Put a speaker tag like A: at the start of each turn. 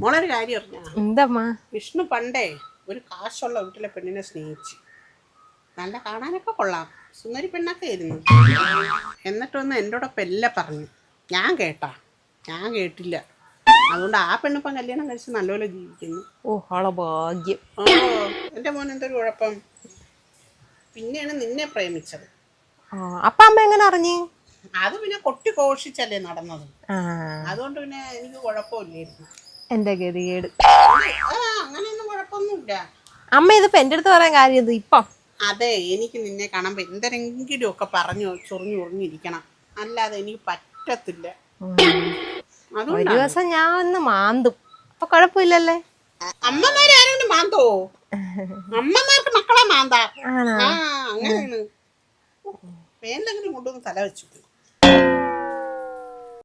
A: മോളൊരു കാര്യം അറിഞ്ഞാ?
B: എന്താ
A: വിഷ്ണു പണ്ടേ ഒരു കാശുള്ള വീട്ടിലെ പെണ്ണിനെ സ്നേഹിച്ചു. നല്ല കാണാനൊക്കെ കൊള്ളാം. സുന്ദരി പെണ്ണൊക്കെ ആയിരുന്നു. എന്നിട്ടൊന്ന് എന്നോടൊപ്പം എല്ലാം പറഞ്ഞു. ഞാൻ കേട്ടാ. ഞാൻ കേട്ടില്ല. അതുകൊണ്ട് ആ പെണ്ണിപ്പം കല്യാണം കഴിച്ച് നല്ലപോലെ ജീവിക്കുന്നു.
B: ഓ ആളെ ഭാഗ്യം.
A: ഓ എന്റെ മോൻ എന്തൊരു കുഴപ്പം? പിന്നെയാണ് നിന്നെ പ്രേമിച്ചത്.
B: ആ അപ്പൊ അമ്മ എങ്ങനെ അറിഞ്ഞു?
A: അത് പിന്നെ കൊട്ടി കോഷിച്ചല്ലേ നടന്നത്. അതുകൊണ്ട് പിന്നെ എനിക്ക് കുഴപ്പമില്ലായിരുന്നു.
B: എന്റെ ഗതികേട്?
A: അങ്ങനെയൊന്നും കുഴപ്പമൊന്നുമില്ല.
B: അമ്മ ഇതിപ്പോ എന്റെ അടുത്ത് പറയാൻ കാര്യം ഇപ്പൊ?
A: അതെ എനിക്ക് നിന്നെ കാണുമ്പോ എന്തെങ്കിലും ഒക്കെ പറഞ്ഞു ചൊറിഞ്ഞു ചൊറിഞ്ഞിരിക്കണം അല്ലാതെ എനിക്ക് പറ്റത്തില്ല.
B: ഒരു ദിവസം ഞാൻ ഒന്ന് മാന്തും. അപ്പൊ കുഴപ്പമില്ലല്ലേ?
A: അമ്മമാരെ ആരെങ്കിലും മാന്തോ? അമ്മമാർക്ക് മക്കളെ മാന്താ?
B: അങ്ങനെ
A: ആ അങ്ങനെയാണ്. വേണ്ടെങ്കിലും കൊണ്ടുവന്ന് തല വെച്ചു